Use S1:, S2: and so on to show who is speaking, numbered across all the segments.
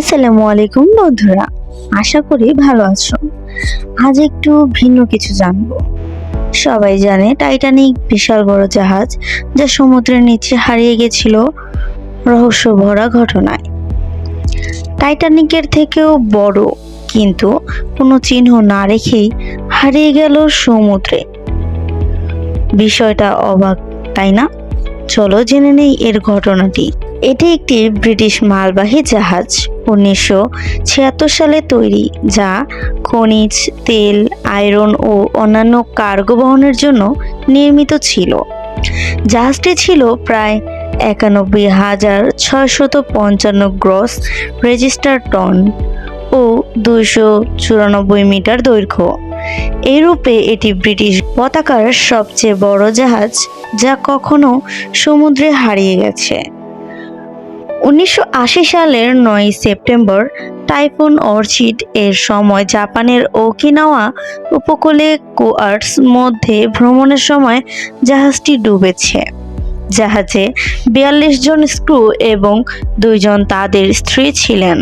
S1: আসসালামু আলাইকুম বন্ধুরা, আশা করি ভালো আছো। আজ একটু ভিন্ন কিছু জানব। সবাই জানে টাইটানিক বিশাল বড় জাহাজ যা সমুদ্রের নিচে হারিয়ে গেছিল রহস্য ভরা ঘটনায়। টাইটানিকের থেকেও বড়, কিন্তু কোনো চিহ্ন না রেখেই হারিয়ে গেল সমুদ্রে। বিষয়টা অবাক, তাই না? চলো জেনে নেই এর ঘটনাটি। এটি একটি ব্রিটিশ মালবাহী জাহাজ। উনিশশো ছিয়াত্তর সালে তৈরি, যা খনিজ, তেল, আয়রন ও অন্যান্য কার্গো বহনের জন্য নির্মিত ছিল। জাহাজটি ছিল প্রায় একানব্বই হাজার ছয়শত পঞ্চান্ন গ্রস রেজিস্টার টন ও দুইশো চুরানব্বই মিটার দৈর্ঘ্য। এরূপে এটি ব্রিটিশ পতাকার সবচেয়ে বড় জাহাজ, যা কখনো সমুদ্রে হারিয়ে গেছে। উনিশশো আশি সালের নয় সেপ্টেম্বর টাইফুন অর্চিড এর সময় জাপানের ওকিনাওয়া উপকূলে কোয়ার্টস মধ্যে ভ্রমণের সময় জাহাজটি ডুবেছে। জাহাজে বিয়াল্লিশ জন স্ক্রু এবং দুইজন তাদের স্ত্রী ছিলেন।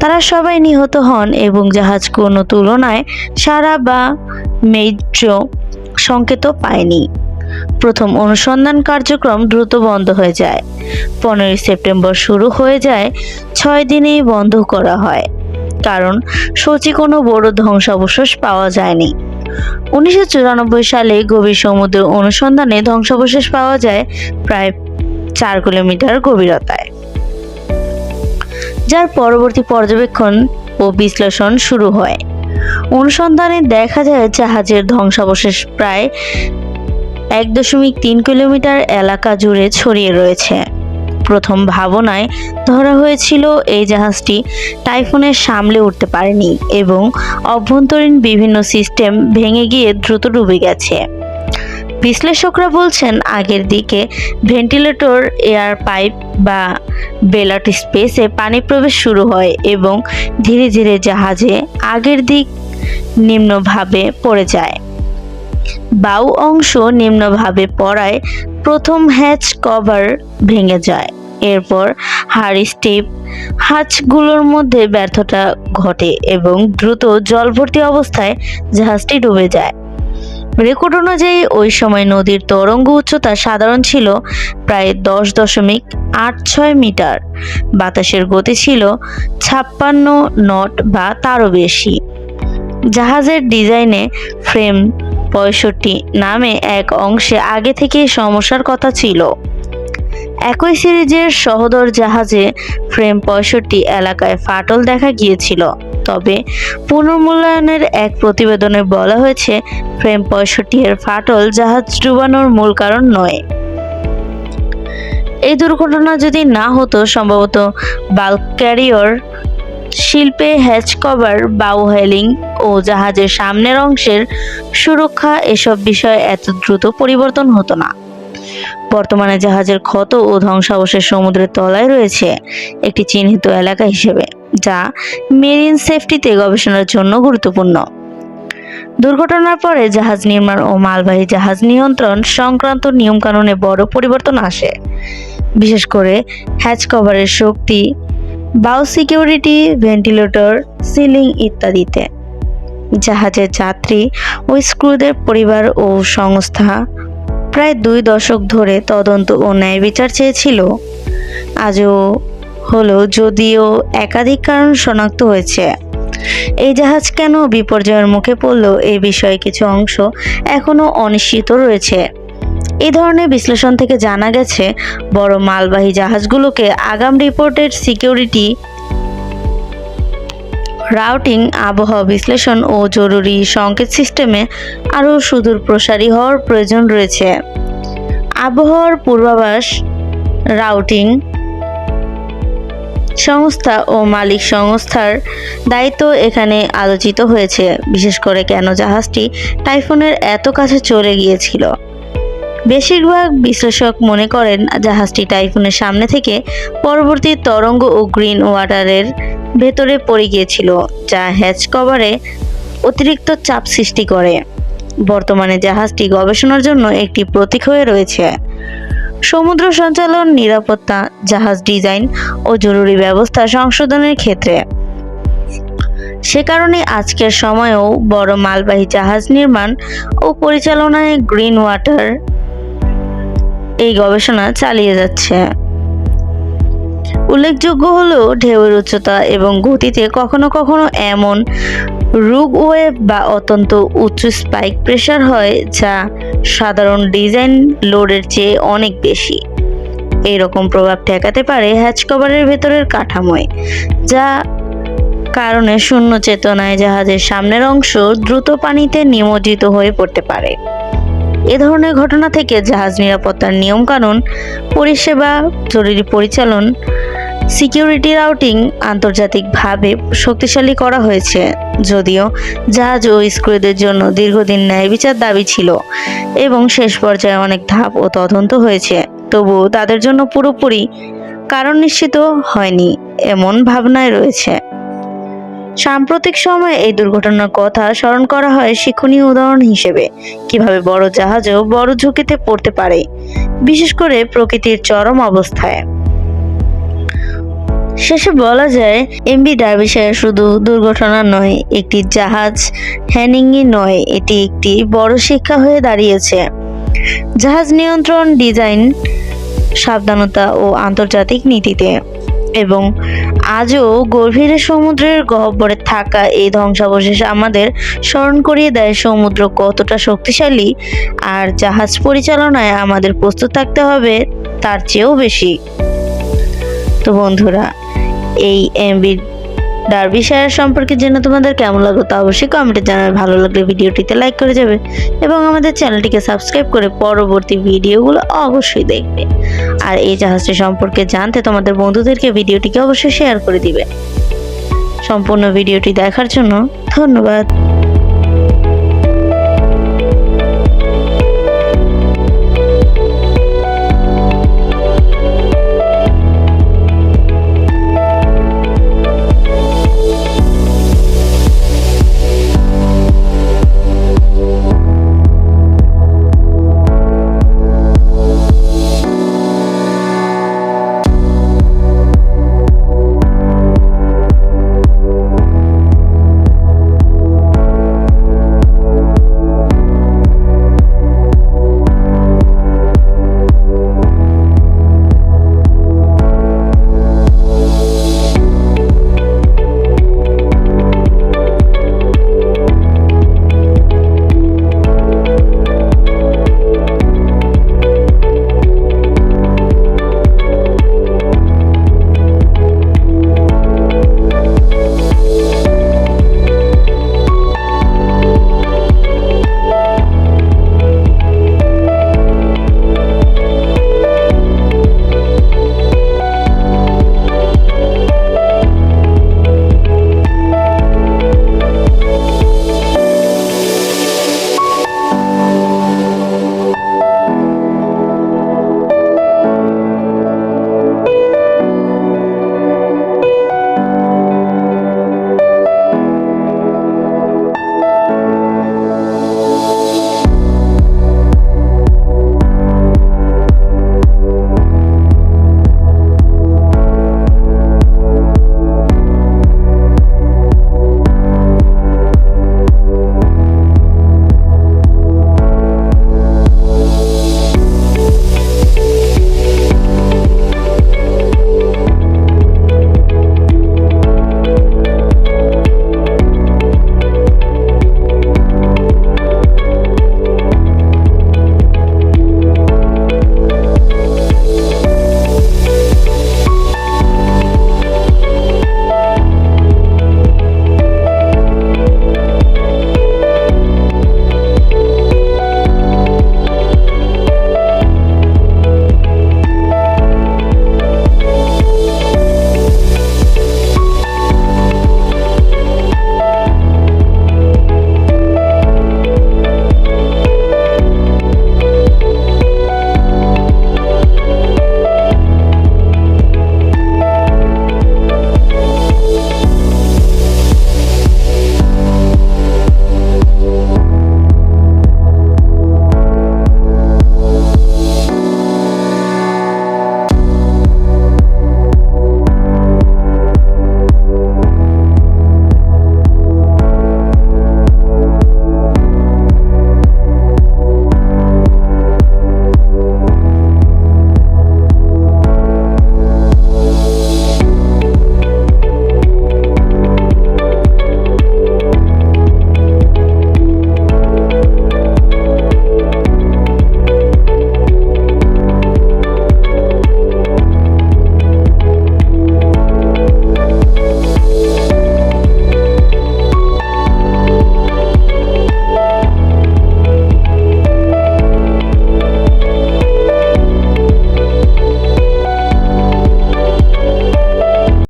S1: তারা সবাই নিহত হন এবং জাহাজ কোনো তুলনায় সারা বা মেজ্র সংকেত পায়নি। প্রথম অনুসন্ধান কার্যক্রম দ্রুত বন্ধ হয়ে যায়। পনেরোই সেপ্টেম্বর শুরু হয়ে যায়, ছয় দিনেই বন্ধ করা হয়। কারণ, সচি কোনো বড় ধ্বংসাবশেষ পাওয়া যায়নি। উনিশশো চুরানব্বই সালে গভীর সমুদ্র অনুসন্ধানে ধ্বংসাবশেষ পাওয়া যায় প্রায় চার কিলোমিটার গভীরতায়। যার পরবর্তী পর্যবেক্ষণ ও বিশ্লেষণ শুরু হয়। অনুসন্ধানে দেখা যায় জাহাজের ধ্বংসাবশেষ প্রায় এক দশমিক তিন কিলোমিটার এলাকা জুড়ে ছড়িয়ে রয়েছে। প্রথম ভাবনায় ধরা হয়েছিল এই জাহাজটি টাইফুনের সামলে উঠতে পারেনি এবং অভ্যন্তরীণ বিভিন্ন সিস্টেম ভেঙে গিয়ে দ্রুত ডুবে গেছে। বিশ্লেষকরা বলছেন, আগের দিকে ভেন্টিলেটর, এয়ার পাইপ বা বেলাট স্পেসে পানি প্রবেশ শুরু হয় এবং ধীরে ধীরে জাহাজে আগের দিক নিম্নভাবে পড়ে যায়। বাউ অংশ নিম্নভাবে পড়ায় প্রথম হ্যাচ কভার ভেঙে যায়। এরপর হাড় স্টিপ হাঁচগুলোর মধ্যে ব্যর্থতা ঘটে এবং দ্রুত জলভর্তি অবস্থায় জাহাজটি ডুবে যায়। রেকর্ড অনুযায়ী ওই সময় নদীর তরঙ্গ উচ্চতা সাধারণ ছিল প্রায় দশ দশমিক আট ছয় মিটার। বাতাসের গতি ছিল ছাপ্পান্ন নট বা তারও বেশি। জাহাজের ডিজাইনে ফ্রেম পঁয়ষট্টি নামে এক অংশে আগে থেকেই সমস্যার কথা ছিল। একই সিরিজের সহদর জাহাজে ফ্রেম পঁয়ষট্টি এলাকায় ফাটল দেখা গিয়েছিল। তবে পুনর্মূল্যায়নের এক প্রতিবেদনে বলা হয়েছে, ফ্রেম পঁয়ষট্টি এর ফাটল জাহাজ ডুবানোর মূল কারণ নয়। এই দুর্ঘটনা যদি না হতো, সম্ভবত বাল্ক ক্যারিয়র শিল্পে হ্যাচ কভার, বাউ হেলিং ও জাহাজের সামনের অংশের সুরক্ষা এসব বিষয়ে এত দ্রুত পরিবর্তন হতো না। বর্তমানে জাহাজের ক্ষত ও ধ্বংসাবশেষ সমুদ্রের তলায় রয়েছে একটি চিহ্নিত এলাকা হিসেবে, যা মেরিন সেফটিতে গবেষণার জন্য গুরুত্বপূর্ণ। দুর্ঘটনার পরে জাহাজ নির্মাণ ও মালবাহী জাহাজ নিয়ন্ত্রণ সংক্রান্ত নিয়মকানুনে বড় পরিবর্তন আসে। বিশেষ করে হ্যাচ কভারের শক্তি বাউ সিকিউরিটি, ভেন্টিলেটর, সিলিং ইত্যাদিতে। জাহাজের যাত্রী ও স্ক্রুদের পরিবার ও সংস্থা প্রায় দুই দশক ধরে তদন্ত ও ন্যায় বিচার চেয়েছিল। আজও হলো যদিও একাধিক কারণ শনাক্ত হয়েছে। এই জাহাজ কেন বিপর্যয়ের মুখে পড়ল এই বিষয়ে কিছু অংশ এখনও অনিশ্চিত রয়েছে। এই ধরনের বিশ্লেষণ থেকে জানা গেছে, বড় মালবাহী জাহাজগুলোকে আগাম রিপোর্টের সিকিউরিটি, রাউটিং, আবহাওয়া বিশ্লেষণ ও জরুরি সংকেত সিস্টেমে আরও সুদূর প্রসারী হওয়ার প্রয়োজন রয়েছে। আবহাওয়ার পূর্বাভাস, রাউটিং সংস্থা ও মালিক সংস্থার দায়িত্ব এখানে আলোচিত হয়েছে। বিশেষ করে কেন জাহাজটি টাইফুনের এত কাছে চলে গিয়েছিল? বেশিরভাগ বিশ্লেষক মনে করেন জাহাজটি টাইফুনের সামনে থেকে পরবর্তী তরঙ্গ ও গ্রিন ওয়াটারের ভেতরে পড়ে গিয়েছিল, যা হ্যাচ কভারে অতিরিক্ত চাপ সৃষ্টি করে। বর্তমানে জাহাজটি গবেষণার জন্য একটি প্রতীক হয়ে রয়েছে। সমুদ্র সঞ্চালন, নিরাপত্তা, জাহাজ ডিজাইন ও জরুরি ব্যবস্থা সংশোধনের ক্ষেত্রে। সে কারণে আজকের সময়েও বড় মালবাহী জাহাজ নির্মাণ ও পরিচালনায় গ্রিন ওয়াটার এই গবেষণা চালিয়ে যাচ্ছে। উল্লেখযোগ্য হলো ঢেউয়ের উচ্চতা এবং গতিতে কখনো কখনো এমন রুগ ওয়েভ বা অত্যন্ত উচ্চ স্পাইক প্রেসার হয় যা সাধারণ ডিজাইন লোডের চেয়ে অনেক বেশি। এই রকম প্রভাব ঠেকাতে পারে হ্যাচ কভারের ভেতরের কাঠামোয়, যা কারণে শূন্য চেতনায় জাহাজের সামনের অংশ দ্রুত পানিতে নিমজ্জিত হয়ে পড়তে পারে। এ ধরনের ঘটনা থেকে জাহাজ নিরাপত্তার নিয়মকানুন, পরিষেবা, জরুরি পরিচালন, সিকিউরিটি রাউটিং আন্তর্জাতিকভাবে শক্তিশালী করা হয়েছে। যদিও জাহাজ ও স্ক্রুদের জন্য দীর্ঘদিন ন্যায় বিচার দাবি ছিল এবং শেষ পর্যায়ে অনেক ধাপ ও তদন্ত হয়েছে, তবুও তাদের জন্য পুরোপুরি কারণ নিশ্চিত হয়নি, এমন ভাবনায় রয়েছে। সাম্প্রতিক সময়ে এই দুর্ঘটনার কথা স্মরণ করা হয় শিক্ষণীয় উদাহরণ হিসেবে। কীভাবে বড় জাহাজও বড় ঝুঁকিতে পড়তে পারে? বিশেষ করে প্রকৃতির চরম অবস্থায়। শেষে বলা যায় এমবি ডার্বিশায়ার শুধু দুর্ঘটনা নয়, একটি জাহাজ হ্যানিংই নয়, এটি একটি বড় শিক্ষা হয়ে দাঁড়িয়েছে। জাহাজ নিয়ন্ত্রণ, ডিজাইন, সাবধানতা ও আন্তর্জাতিক নীতিতে। এবং আজও গভীরে সমুদ্রের গহ্বরে থাকা এই ধ্বংসাবশেষ আমাদের স্মরণ করিয়ে দেয় সমুদ্র কতটা শক্তিশালী আর জাহাজ পরিচালনায় আমাদের প্রস্তুত থাকতে হবে তার চেয়েও বেশি। তো বন্ধুরা, এই এমবি ডার্বিশায়ার সম্পর্কে জেনে তোমাদের কেমন লাগল তা অবশ্যই কমেন্টে জানাবে। ভালো লাগলে ভিডিওটিতে লাইক করে যাবে এবং আমাদের চ্যানেলটিকে সাবস্ক্রাইব করে পরবর্তী ভিডিওগুলো অবশ্যই দেখবে। আর এই জাহাজটি সম্পর্কে জানতে তোমাদের বন্ধুদেরকে ভিডিওটিকে অবশ্যই শেয়ার করে দিবে। সম্পূর্ণ ভিডিওটি দেখার জন্য ধন্যবাদ।